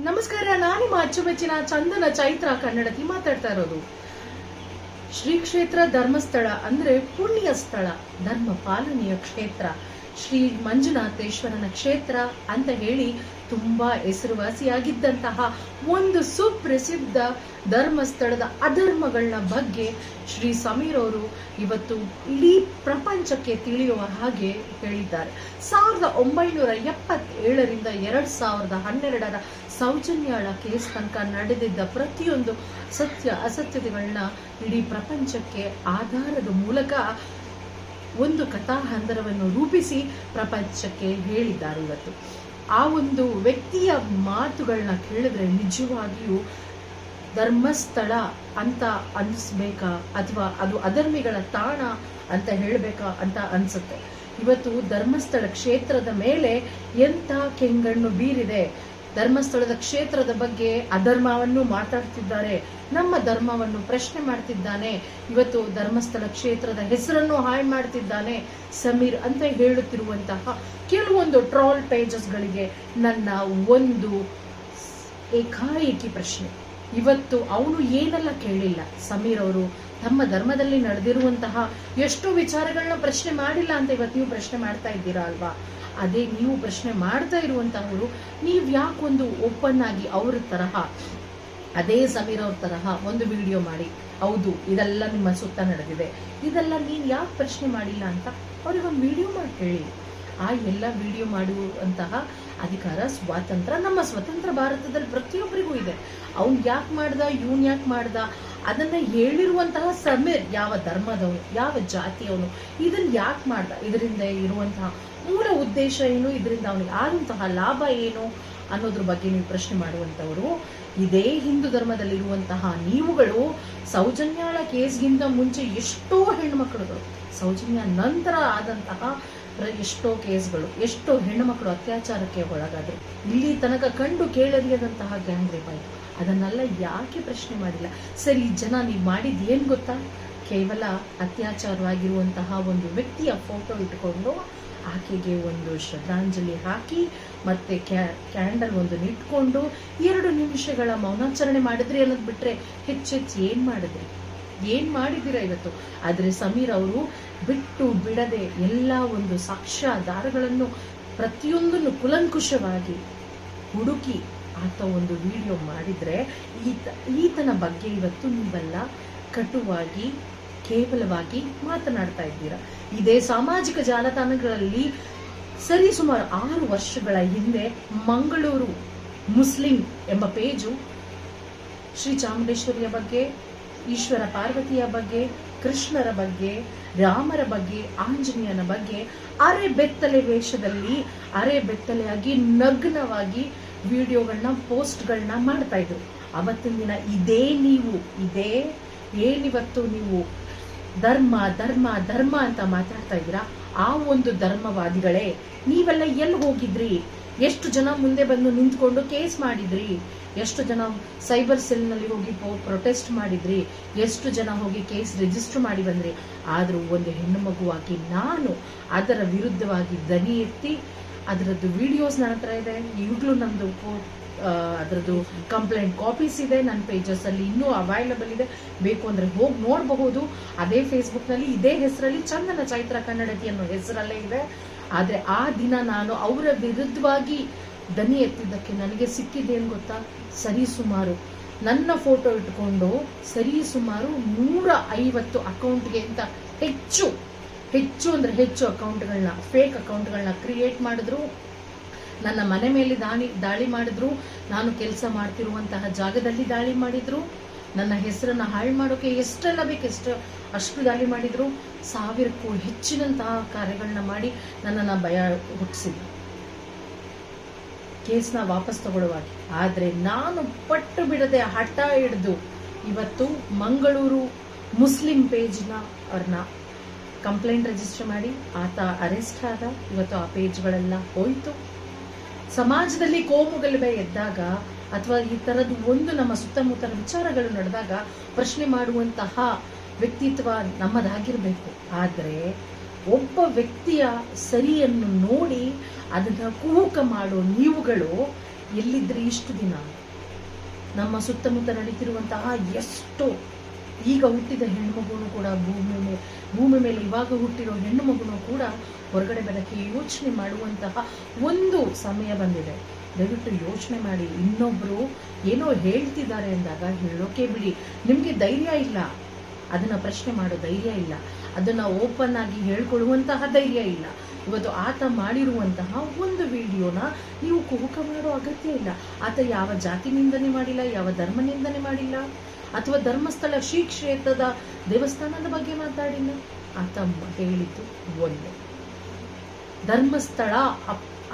ನಮಸ್ಕಾರ, ನಾನು ನಿಮ್ಮ ಅಚ್ಚುಮೆಚ್ಚಿನ ಚಂದನ ಚೈತ್ರ ಕನ್ನಡತಿ ಮಾತಾಡ್ತಾ ಇರೋದು. ಶ್ರೀ ಕ್ಷೇತ್ರ ಧರ್ಮಸ್ಥಳ ಅಂದ್ರೆ ಪುಣ್ಯ ಸ್ಥಳ ಧರ್ಮ ಪಾಲನೆಯ ಕ್ಷೇತ್ರ. ಶ್ರೀ ಮಂಜುನಾಥೇಶ್ವರನ ಕ್ಷೇತ್ರ ಅಂತ ಹೇಳಿ ತುಂಬ ಹೆಸರುವಾಸಿಯಾಗಿದ್ದಂತಹ ಒಂದು ಸುಪ್ರಸಿದ್ಧ ಧರ್ಮಸ್ಥಳದ ಅಧರ್ಮಗಳನ್ನ ಬಗ್ಗೆ ಶ್ರೀ ಸಮೀರ್ ಅವರು ಇವತ್ತು ಇಡೀ ಪ್ರಪಂಚಕ್ಕೆ ತಿಳಿಯುವ ಹಾಗೆ ಹೇಳಿದ್ದಾರೆ. ಸಾವಿರದ ಒಂಬೈನೂರ ಎಪ್ಪತ್ತೇಳರಿಂದ ಎರಡು ಸಾವಿರದ ಹನ್ನೆರಡರ ಸೌಜನ್ಯಾಳ ಕೇಸ್ ತನಕ ನಡೆದಿದ್ದ ಪ್ರತಿಯೊಂದು ಸತ್ಯ ಅಸತ್ಯತೆಗಳನ್ನ ಇಡೀ ಪ್ರಪಂಚಕ್ಕೆ ಆಧಾರದ ಮೂಲಕ ಒಂದು ಕಥಾಹಂದರವನ್ನು ರೂಪಿಸಿ ಪ್ರಪಂಚಕ್ಕೆ ಹೇಳಿದ್ದಾರೆ ಇವತ್ತು. ಆ ಒಂದು ವ್ಯಕ್ತಿಯ ಮಾತುಗಳನ್ನ ಕೇಳಿದ್ರೆ ನಿಜವಾಗಿಯೂ ಧರ್ಮಸ್ಥಳ ಅಂತ ಅನ್ನಿಸ್ಬೇಕಾ ಅಥವಾ ಅದು ಅಧರ್ಮಿಗಳ ತಾಣ ಅಂತ ಹೇಳಬೇಕಾ ಅಂತ ಅನ್ಸುತ್ತೆ. ಇವತ್ತು ಧರ್ಮಸ್ಥಳ ಕ್ಷೇತ್ರದ ಮೇಲೆ ಎಂಥ ಕೆಂಗಣ್ಣು ಬೀರಿದೆ? ಧರ್ಮಸ್ಥಳದ ಕ್ಷೇತ್ರದ ಬಗ್ಗೆ ಅಧರ್ಮವನ್ನು ಮಾತಾಡ್ತಿದ್ದಾರೆ. ನಮ್ಮ ಧರ್ಮವನ್ನು ಪ್ರಶ್ನೆ ಮಾಡ್ತಿದ್ದಾನೆ. ಇವತ್ತು ಧರ್ಮಸ್ಥಳ ಕ್ಷೇತ್ರದ ಹೆಸರನ್ನು ಹಾಳು ಮಾಡ್ತಿದ್ದಾನೆ ಸಮೀರ್ ಅಂತ ಹೇಳುತ್ತಿರುವಂತಹ ಕೆಲವೊಂದು ಟ್ರಾಲ್ ಪೇಜಸ್ಗಳಿಗೆ ನನ್ನ ಒಂದು ಏಕಾಏಕಿ ಪ್ರಶ್ನೆ. ಇವತ್ತು ಅವನು ಏನೆಲ್ಲ ಕೇಳಿಲ್ಲ. ಸಮೀರ್ ಅವರು ತಮ್ಮ ಧರ್ಮದಲ್ಲಿ ನಡೆದಿರುವಂತಹ ಎಷ್ಟೋ ವಿಚಾರಗಳನ್ನ ಪ್ರಶ್ನೆ ಮಾಡಿಲ್ಲ ಅಂತ ಇವತ್ತು ನೀವು ಪ್ರಶ್ನೆ ಮಾಡ್ತಾ ಇದ್ದೀರಾ ಅಲ್ವಾ? ಅದೇ ನೀವು ಪ್ರಶ್ನೆ ಮಾಡ್ತಾ ಇರುವಂತಹವರು, ನೀವು ಯಾಕೊಂದು ಓಪನ್ ಆಗಿ ಅವ್ರ ತರಹ, ಅದೇ ಸಮೀರ್ ಅವ್ರ ತರಹ ಒಂದು ವಿಡಿಯೋ ಮಾಡಿ, ಹೌದು, ಇದೆಲ್ಲ ನಿಮ್ಮ ಸುತ್ತ ನಡೆದಿದೆ, ಇದೆಲ್ಲ ನೀನು ಯಾಕೆ ಪ್ರಶ್ನೆ ಮಾಡಿಲ್ಲ ಅಂತ ಅವ್ರಿಗೆ ಒಂದು ವಿಡಿಯೋ ಮಾಡಿ ಕೇಳಿ ಆ ಎಲ್ಲ ವಿಡಿಯೋ ಮಾಡುವಂತಹ ಅಧಿಕಾರ, ಸ್ವಾತಂತ್ರ್ಯ, ನಮ್ಮ ಸ್ವತಂತ್ರ ಭಾರತದಲ್ಲಿ ಪ್ರತಿಯೊಬ್ಬರಿಗೂ ಇದೆ. ಅವ್ನು ಯಾಕೆ ಮಾಡ್ದ, ಇವನ್ ಯಾಕೆ ಮಾಡ್ದ, ಅದನ್ನ ಹೇಳಿರುವಂತಹ ಸಮೀರ್, ಯಾವ ಧರ್ಮದವನು, ಯಾವ ಜಾತಿಯವನು ಇದನ್ನ ಯಾಕೆ ಮಾಡ್ದ, ಇದರಿಂದ ಇರುವಂತಹ ಮೂಲ ಉದ್ದೇಶ ಏನು? ಇದರಿಂದ ಅವನಿಗೆ ಆದಂತಹ ಲಾಭ ಏನು ಅನ್ನೋದ್ರ ಬಗ್ಗೆ ನೀವು ಪ್ರಶ್ನೆ ಮಾಡುವಂಥವರು, ಇದೇ ಹಿಂದೂ ಧರ್ಮದಲ್ಲಿರುವಂತಹ ನೀವುಗಳು ಸೌಜನ್ಯಾಳ ಕೇಸ್ಗಿಂತ ಮುಂಚೆ ಎಷ್ಟೋ ಹೆಣ್ಮಕ್ಳುಗಳು ಸೌಜನ್ಯ ನಂತರ ಆದಂತಹ ಎಷ್ಟೋ ಕೇಸ್ಗಳು, ಎಷ್ಟೋ ಹೆಣ್ಣುಮಕ್ಕಳು ಅತ್ಯಾಚಾರಕ್ಕೆ ಒಳಗಾದ್ರು. ಇಲ್ಲಿ ತನಕ ಕಂಡು ಕೇಳರಿಯದಂತಹ ಗ್ಯಾಂಗ್ ರೇಪ್ ಆಯ್ತು. ಅದನ್ನೆಲ್ಲ ಯಾಕೆ ಪ್ರಶ್ನೆ ಮಾಡಿಲ್ಲ? ಸರಿ, ಜನ ನೀವು ಮಾಡಿದ್ದು ಏನು ಗೊತ್ತಾ? ಕೇವಲ ಅತ್ಯಾಚಾರವಾಗಿರುವಂತಹ ಒಂದು ವ್ಯಕ್ತಿಯ ಫೋಟೋ ಇಟ್ಕೊಂಡು ಆಕೆಗೆ ಒಂದು ಶ್ರದ್ಧಾಂಜಲಿ ಹಾಕಿ ಮತ್ತೆ ಕ್ಯಾಂಡಲ್ ಒಂದು ಇಟ್ಕೊಂಡು ಎರಡು ನಿಮಿಷಗಳ ಮೌನಾಚರಣೆ ಮಾಡಿದ್ರಿ ಅನ್ನೋದು ಬಿಟ್ರೆ ಹೆಚ್ಚೆಚ್ಚು ಏನ್ ಮಾಡಿದ್ರಿ? ಏನ್ ಮಾಡಿದ್ದೀರಾ ಇವತ್ತು? ಆದ್ರೆ ಸಮೀರ್ ಅವರು ಬಿಟ್ಟು ಬಿಡದೆ ಎಲ್ಲ ಒಂದು ಸಾಕ್ಷ್ಯಾಧಾರಗಳನ್ನು ಪ್ರತಿಯೊಂದನ್ನು ಕುಲಂಕುಷವಾಗಿ ಹುಡುಕಿ ಆತ ಒಂದು ವಿಡಿಯೋ ಮಾಡಿದ್ರೆ ಈತ, ಈತನ ಬಗ್ಗೆ ಇವತ್ತು ನೀವೆಲ್ಲ ಕಟುವಾಗಿ ಕೇವಲವಾಗಿ ಮಾತನಾಡ್ತಾ ಇದ್ದೀರಾ? ಇದೇ ಸಾಮಾಜಿಕ ಜಾಲತಾಣಗಳಲ್ಲಿ ಸರಿ ಸುಮಾರು ಆರು ವರ್ಷಗಳ ಹಿಂದೆ ಮಂಗಳೂರು ಮುಸ್ಲಿಂ ಎಂಬ ಪೇಜು ಶ್ರೀ ಚಾಮುಂಡೇಶ್ವರಿಯ ಬಗ್ಗೆ, ಈಶ್ವರ ಪಾರ್ವತಿಯ ಬಗ್ಗೆ, ಕೃಷ್ಣರ ಬಗ್ಗೆ, ರಾಮರ ಬಗ್ಗೆ, ಆಂಜನೇಯನ ಬಗ್ಗೆ ಅರೆ ಬೆತ್ತಲೆ ವೇಷದಲ್ಲಿ, ಅರೆ ಬೆತ್ತಲೆಯಾಗಿ ನಗ್ನವಾಗಿ ವಿಡಿಯೋಗಳನ್ನ, ಪೋಸ್ಟ್ಗಳನ್ನ ಮಾಡ್ತಾ ಇದ್ರು. ಅವತ್ತಿನ ದಿನ ಇದೇ ನೀವು, ಇದೇ, ಏನಿವತ್ತು ನೀವು ಧರ್ಮ ಧರ್ಮ ಧರ್ಮ ಅಂತ ಮಾತಾಡ್ತಾ ಇದ್ದೀರಾ? ಆ ಒಂದು ಧರ್ಮವಾದಿಗಳೇ, ನೀವೆಲ್ಲ ಎಲ್ಲಿ ಹೋಗಿದ್ರಿ? ಎಷ್ಟು ಜನ ಮುಂದೆ ಬಂದು ನಿಂತ್ಕೊಂಡು ಕೇಸ್ ಮಾಡಿದ್ರಿ? ಎಷ್ಟು ಜನ ಸೈಬರ್ ಸೆಲ್ನಲ್ಲಿ ಹೋಗಿ ಪ್ರೊಟೆಸ್ಟ್ ಮಾಡಿದ್ರಿ? ಎಷ್ಟು ಜನ ಹೋಗಿ ಕೇಸ್ ರಿಜಿಸ್ಟರ್ ಮಾಡಿ ಬಂದ್ರಿ? ಆದರೂ ಒಂದು ಹೆಣ್ಣು ಮಗುವಾಗಿ ನಾನು ಅದರ ವಿರುದ್ಧವಾಗಿ ದನಿ ಎತ್ತಿ, ಅದರದ್ದು ವಿಡಿಯೋಸ್ ನನ್ನ ಹತ್ರ ಇದೆ, ಈಗಲೂ ನಮ್ಮದು ಅದರದ್ದು ಕಂಪ್ಲೇಂಟ್ ಕಾಪೀಸ್ ಇದೆ ನನ್ನ ಪೇಜಸ್ ಅಲ್ಲಿ ಇನ್ನೂ ಅವೈಲಬಲ್ ಇದೆ. ಬೇಕು ಅಂದ್ರೆ ಹೋಗಿ ನೋಡಬಹುದು. ಅದೇ ಫೇಸ್ಬುಕ್ನಲ್ಲಿ, ಇದೇ ಹೆಸರಲ್ಲಿ ಚಂದನ ಚೈತ್ರ ಕನ್ನಡತಿ ಅನ್ನೋ ಹೆಸರಲ್ಲೇ ಇದೆ. ಆದ್ರೆ ಆ ದಿನ ನಾನು ಅವರ ವಿರುದ್ಧವಾಗಿ ದನಿ ಎತ್ತಿದ್ದಕ್ಕೆ ನನಗೆ ಸಿಕ್ಕಿದ್ದೇನು ಗೊತ್ತಾ? ಸರಿ ಸುಮಾರು ನನ್ನ ಫೋಟೋ ಇಟ್ಕೊಂಡು ಸರಿ ಸುಮಾರು ನೂರ ಐವತ್ತು ಅಕೌಂಟ್ಗೆ ಅಂತ ಹೆಚ್ಚು ಹೆಚ್ಚು ಅಂದ್ರೆ ಹೆಚ್ಚು ಅಕೌಂಟ್ಗಳನ್ನ ಫೇಕ್ ಅಕೌಂಟ್ಗಳನ್ನ ಕ್ರಿಯೇಟ್ ಮಾಡಿದ್ರು. ನನ್ನ ಮನೆ ಮೇಲೆ ದಾಳಿ ದಾಳಿ ಮಾಡಿದ್ರು, ನಾನು ಕೆಲಸ ಮಾಡ್ತಿರುವಂತಹ ಜಾಗದಲ್ಲಿ ದಾಳಿ ಮಾಡಿದ್ರು, ನನ್ನ ಹೆಸರನ್ನ ಹಾಳು ಮಾಡೋಕೆ ಎಷ್ಟೆಲ್ಲ ಬೇಕು, ಎಷ್ಟು, ಅಷ್ಟು ದಾಳಿ ಮಾಡಿದ್ರು, ಸಾವಿರಕ್ಕೂ ಹೆಚ್ಚಿನಂತಹ ಕಾರ್ಯಗಳನ್ನ ಮಾಡಿ ನನ್ನನ್ನು ಭಯ ಹುಟ್ಟಿಸಿದ್ರು. ಕೇಸ್ನ ವಾಪಸ್ ತಗೊಳ್ಳುವಾಗ. ಆದ್ರೆ ನಾನು ಪಟ್ಟು ಬಿಡದೆ ಹಠ ಹಿಡಿದು ಇವತ್ತು ಮಂಗಳೂರು ಮುಸ್ಲಿಂ ಪೇಜ್ನ ಅವ್ರನ್ನ ಕಂಪ್ಲೇಂಟ್ ರಿಜಿಸ್ಟರ್ ಮಾಡಿ, ಆತ ಅರೆಸ್ಟ್ ಆದ, ಇವತ್ತು ಆ ಪೇಜ್ಗಳೆಲ್ಲ ಹೋಯ್ತು. ಸಮಾಜದಲ್ಲಿ ಕೋಮುಗಲಭೆ ಎದ್ದಾಗ ಅಥವಾ ಈ ತರದ್ದು ಒಂದು ನಮ್ಮ ಸುತ್ತಮುತ್ತಲ ವಿಚಾರಗಳು ನಡೆದಾಗ ಪ್ರಶ್ನೆ ಮಾಡುವಂತಹ ವ್ಯಕ್ತಿತ್ವ ನಮ್ಮದಾಗಿರ್ಬೇಕು. ಆದರೆ ಒಬ್ಬ ವ್ಯಕ್ತಿಯ ಸರಿಯನ್ನು ನೋಡಿ ಅದನ್ನ ಕುಹುಕ ಮಾಡೋ ನೀವುಗಳು ಎಲ್ಲಿದ್ರಿ ಇಷ್ಟು ದಿನ? ನಮ್ಮ ಸುತ್ತಮುತ್ತ ನಡೀತಿರುವಂತಹ ಎಷ್ಟು ಈಗ ಹುಟ್ಟಿದ ಹೆಣ್ಣು ಮಗುನು ಕೂಡ ಭೂಮಿ ಮೇಲೆ ಭೂಮಿ ಮೇಲೆ ಇವಾಗ ಹುಟ್ಟಿರೋ ಹೆಣ್ಣು ಮಗುನು ಕೂಡ ಹೊರಗಡೆ ಬರೋಕ್ಕೆ ಯೋಚನೆ ಮಾಡುವಂತಹ ಒಂದು ಸಮಯ ಬಂದಿದೆ. ದಯವಿಟ್ಟು ಯೋಚನೆ ಮಾಡಿ ಇನ್ನೊಬ್ಬರು ಏನೋ ಹೇಳ್ತಿದ್ದಾರೆ ಅಂದಾಗ ಹೇಳೋಕೆ ಬಿಡಿ. ನಿಮಗೆ ಧೈರ್ಯ ಇಲ್ಲ. ಅದನ್ನು ಪ್ರಶ್ನೆ ಮಾಡೋ ಧೈರ್ಯ ಇಲ್ಲ. ಅದನ್ನು ಓಪನ್ ಆಗಿ ಹೇಳ್ಕೊಳ್ಳುವಂತಹ ಧೈರ್ಯ ಇಲ್ಲ. ಇವತ್ತು ಆತ ಮಾಡಿರುವಂತಹ ಒಂದು ವಿಡಿಯೋನ ನೀವು ಕುಹುಕ ಮಾಡೋ ಅಗತ್ಯ ಇಲ್ಲ. ಆತ ಯಾವ ಜಾತಿ ನಿಂದನೆ ಮಾಡಿಲ್ಲ, ಯಾವ ಧರ್ಮ ನಿಂದನೆ ಮಾಡಿಲ್ಲ, ಅಥವಾ ಧರ್ಮಸ್ಥಳ ಶ್ರೀ ಕ್ಷೇತ್ರದ ದೇವಸ್ಥಾನದ ಬಗ್ಗೆ ಮಾತಾಡಿಲ್ಲ. ಆತ ಹೇಳಿದ್ದು ಒಂದು. ಧರ್ಮಸ್ಥಳ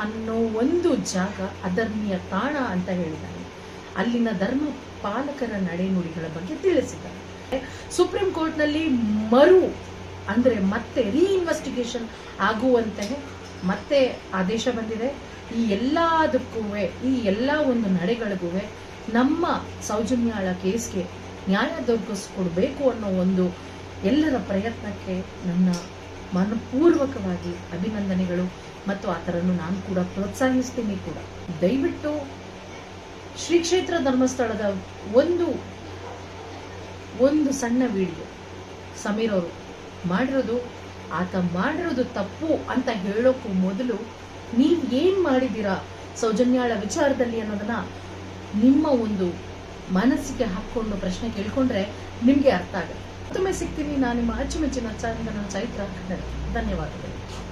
ಅನ್ನೋ ಒಂದು ಜಾಗ ಅಧರ್ಮೀಯ ತಾಣ ಅಂತ ಹೇಳಿದ್ದಾರೆ. ಅಲ್ಲಿನ ಧರ್ಮ ಪಾಲಕರ ನಡೆನುಡಿಗಳ ಬಗ್ಗೆ ತಿಳಿಸಿದ್ದಾರೆ. ಸುಪ್ರೀಂ ಕೋರ್ಟ್ನಲ್ಲಿ ಮರು ಅಂದರೆ ಮತ್ತೆ ರೀಇನ್ವೆಸ್ಟಿಗೇಷನ್ ಆಗುವಂತೆ ಮತ್ತೆ ಆದೇಶ ಬಂದಿದೆ. ಈ ಎಲ್ಲದಕ್ಕೂ ಈ ಎಲ್ಲ ಒಂದು ನಡೆಗಳಿಗೂ ನಮ್ಮ ಸೌಜನ್ಯಾಳ ಕೇಸ್ಗೆ ನ್ಯಾಯ ದೊರಕಿಸ್ಕೊಡ್ಬೇಕು ಅನ್ನೋ ಒಂದು ಎಲ್ಲರ ಪ್ರಯತ್ನಕ್ಕೆ ನನ್ನ ಮನಪೂರ್ವಕವಾಗಿ ಅಭಿನಂದನೆಗಳು ಮತ್ತು ಆತರನ್ನು ನಾನು ಕೂಡ ಪ್ರೋತ್ಸಾಹಿಸ್ತೀನಿ ಕೂಡ. ದಯವಿಟ್ಟು ಶ್ರೀ ಕ್ಷೇತ್ರ ಧರ್ಮಸ್ಥಳದ ಒಂದು ಒಂದು ಸಣ್ಣ ವಿಡಿಯೋ ಸಮೀರ್ ಅವರು ಮಾಡಿರೋದು. ಆತ ಮಾಡಿರೋದು ತಪ್ಪು ಅಂತ ಹೇಳೋಕ್ಕೂ ಮೊದಲು ನೀವು ಏನು ಮಾಡಿದ್ದೀರಾ ಸೌಜನ್ಯಾಳ ವಿಚಾರದಲ್ಲಿ ಅನ್ನೋದನ್ನ ನಿಮ್ಮ ಒಂದು ಮನಸ್ಸಿಗೆ ಹಾಕ್ಕೊಂಡು ಪ್ರಶ್ನೆ ಕೇಳ್ಕೊಂಡ್ರೆ ನಿಮಗೆ ಅರ್ಥ ಆಗುತ್ತೆ. ಮತ್ತೊಮ್ಮೆ ಸಿಗ್ತೀನಿ. ನಾನು ನಿಮ್ಮ ಅಚ್ಚುಮೆಚ್ಚಿನ ಚಂದನ ಚೈತ್ರ ಧನ್ಯವಾದಗಳು.